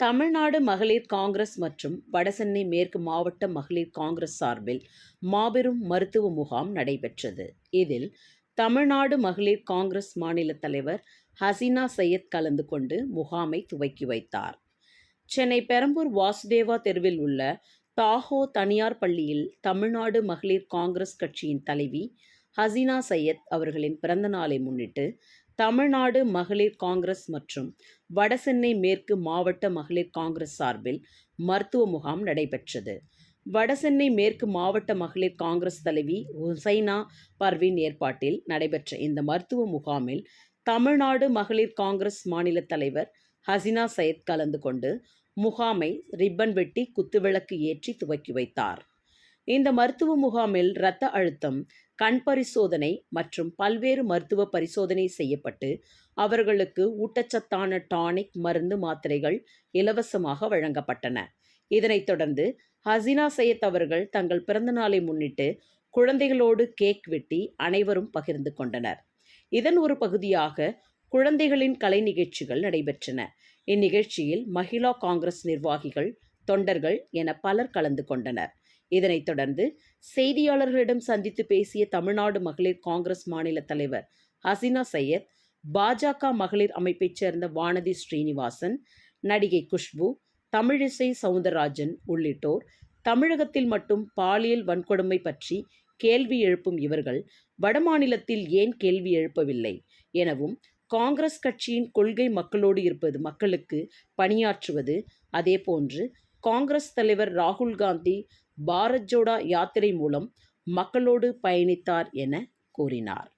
தமிழ்நாடு மகளிர் காங்கிரஸ் மற்றும் வடசென்னை மேற்கு மாவட்ட மகளிர் காங்கிரஸ் சார்பில் மாபெரும் மருத்துவ முகாம் நடைபெற்றது. இதில் தமிழ்நாடு மகளிர் காங்கிரஸ் மாநில தலைவர் ஹசீனா சையத் கலந்து கொண்டு முகாமை துவக்கி வைத்தார். சென்னை பெரம்பூர் வாசுதேவா தெருவில் உள்ள தாஹோ தனியார் பள்ளியில் தமிழ்நாடு மகளிர் காங்கிரஸ் கட்சியின் தலைவி ஹசீனா சையத் அவர்களின் பிறந்த நாளை முன்னிட்டு தமிழ்நாடு மகளிர் காங்கிரஸ் மற்றும் வடசென்னை மேற்கு மாவட்ட மகளிர் காங்கிரஸ் சார்பில் மருத்துவ முகாம் நடைபெற்றது. வடசென்னை மேற்கு மாவட்ட மகளிர் காங்கிரஸ் தலைவி ஹுசைனா பர்வீன் ஏற்பாட்டில் நடைபெற்ற இந்த மருத்துவ முகாமில் தமிழ்நாடு மகளிர் காங்கிரஸ் மாநில தலைவர் ஹசினா சையத் கலந்து கொண்டு முகாமை ரிப்பன் வெட்டி குத்துவிளக்கு ஏற்றி துவக்கி வைத்தார். இந்த மருத்துவ முகாமில் இரத்த அழுத்தம் கண் பரிசோதனை மற்றும் பல்வேறு மருத்துவ பரிசோதனை செய்யப்பட்டு அவர்களுக்கு ஊட்டச்சத்தான டானிக் மருந்து மாத்திரைகள் இலவசமாக வழங்கப்பட்டன. இதனைத் தொடர்ந்து ஹசினா சையத் அவர்கள் தங்கள் பிறந்தநாளை முன்னிட்டு குழந்தைகளோடு கேக் வெட்டி அனைவரும் பகிர்ந்து கொண்டனர். இதன் ஒரு பகுதியாக குழந்தைகளின் கலை நிகழ்ச்சிகள் நடைபெற்றன. இந்நிகழ்ச்சியில் மகிழா காங்கிரஸ் நிர்வாகிகள் தொண்டர்கள் என பலர் கலந்து கொண்டனர். இதனைத் தொடர்ந்து செய்தியாளர்களிடம் சந்தித்து பேசிய தமிழ்நாடு மகளிர் காங்கிரஸ் மாநில தலைவர் ஹசினா சையத் பாஜக மகளிர் அமைப்பைச் சேர்ந்த வானதி ஸ்ரீனிவாசன் நடிகை குஷ்பு தமிழிசை சவுந்தரராஜன் உள்ளிட்டோர் தமிழகத்தில் மட்டும் பாலியல் வன்கொடுமை பற்றி கேள்வி எழுப்பும் இவர்கள் வடமாநிலத்தில் ஏன் கேள்வி எழுப்பவில்லை எனவும் காங்கிரஸ் கட்சியின் கொள்கை மக்களோடு இருப்பது மக்களுக்கு பணியாற்றுவது அதேபோன்று காங்கிரஸ் தலைவர் ராகுல் காந்தி பாரத் ஜோடா யாத்திரை மூலம் மக்களோடு பயணித்தார் என கூறினார்.